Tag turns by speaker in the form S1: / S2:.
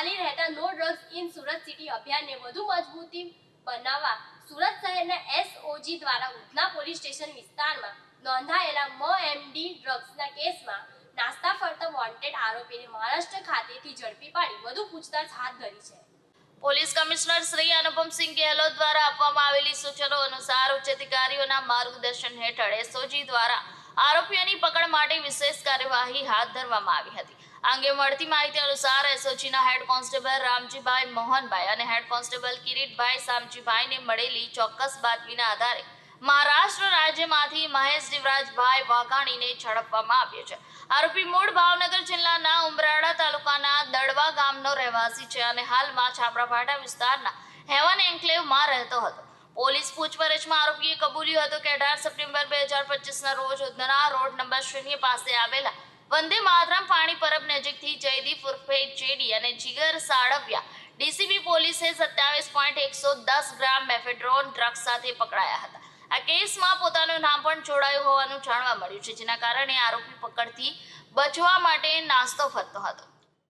S1: ચાલી રહેતા no drugs in Surat city અભિયાનને વધુ મજબૂતી બનાવવા સુરત શહેરના એસઓજી દ્વારા ઉધના પોલીસ સ્ટેશન વિસ્તારમાં નોંધાયેલા મ એમડી ડ્રગ્સના કેસમાં નાસ્તા ફરતા વોન્ટેડ આરોપીને મહારાષ્ટ્ર ખાતેથી ઝડપી પાડી વધુ પૂછતાછ હાથ ધરી છે.
S2: પોલીસ કમિશનર શ્રી અનુપમસિંહ ગેહલોત દ્વારા આપવામાં આવેલી સૂચનો અનુસાર ઉચ્ચ અધિકારીઓના માર્ગદર્શન હેઠળ એસઓજી દ્વારા આરોપીઓની પકડ માટે વિશેષ કાર્યવાહી હાથ ધરવામાં આવી હતી. આ અંગે મળતી માહિતી અનુસાર એસઓજીના હેડ કોન્સ્ટેબલ રામજીભાઈ મોહનભાઈ અને હેડ કોન્સ્ટેબલ કિરીટભાઈ સામજીભાઈને મળેલી ચોક્કસ બાતમીના આધારે મહારાષ્ટ્ર રાજ્યમાંથી મહેશ જીવરાજભાઈ વાઘાણીને ઝડપવામાં આવ્યો છે. આરોપી મૂળ ભાવનગર જિલ્લાના ઉમરાળા તાલુકાના દડવા ગામનો રહેવાસી છે અને હાલમાં છાપરાભાટા વિસ્તારના હેવન એન્કલેવમાં રહેતો હતો. પોલીસ પૂછપરછમાં આરોપીએ કબૂલ્યું હતું કે અઢાર સપ્ટેમ્બર બે હજાર પચીસના રોજ ઉધના રોડ નંબર શૂન્ય પાસે આવેલા વંદે માતરમ પાણી પરબ નજીકથી જયદીપ ઉર્ફે જેડી અને જીગર સાળવિયા. ડીસીબી પોલીસે સત્યાવીસ પોઈન્ટ એકસો દસ ગ્રામ મેફેડ્રોન ડ્રગ્સ સાથે પકડાયા હતા. આ કેસમાં પોતાનું નામ પણ જોડાયું હોવાનું જાણવા મળ્યું છે, જેના કારણે આરોપી પકડથી બચવા માટે નાસ્તો ફરતો હતો.